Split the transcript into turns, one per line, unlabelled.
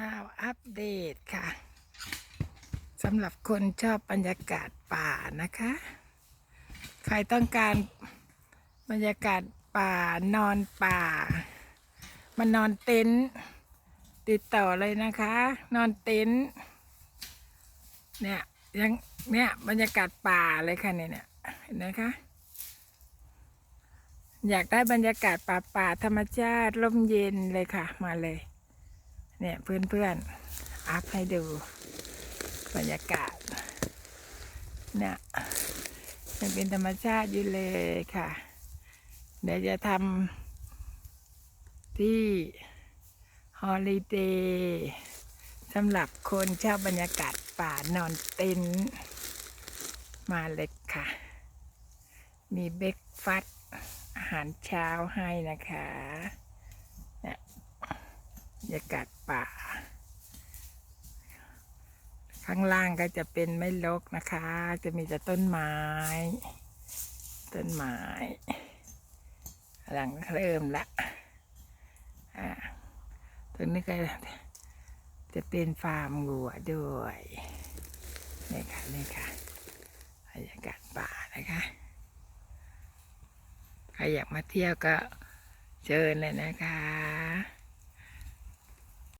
อ้าวอัปเดตค่ะสำหรับคนชอบบรรยากาศป่านะคะ ใครต้องการบรรยากาศป่านอนป่ามานอนเต็นท์ติดต่อเลยนะคะ นอนเต็นท์เนี่ยยังเนี่ยบรรยากาศป่าเลยค่ะเนี่ยเนี่ยเห็นไหมคะอยากได้บรรยากาศป่าป่าธรรมชาติร่มเย็นเลยค่ะ มาเลย เนี่ยเพื่อนๆ อัพให้ดูบรรยากาศ เนี่ยยังเป็นธรรมชาติอยู่เลยค่ะ เดี๋ยวจะทำที่ฮอลิเดย์สำหรับคนชอบบรรยากาศป่านอนเต็นท์มาเลยค่ะ มีเบรกฟาสต์อาหารเช้าให้นะคะ บรรยากาศป่า ข้างล่างก็จะเป็นไม่ลกนะคะ จะมีแต่ต้นไม้ ต้นไม้หลังเริ่มละอ่าตรงนี้ก็จะเป็นฟาร์มงัวด้วยนี่ค่ะนี่ค่ะบรรยากาศป่านะคะใครอยากมาเที่ยวก็เชิญเลยนะคะ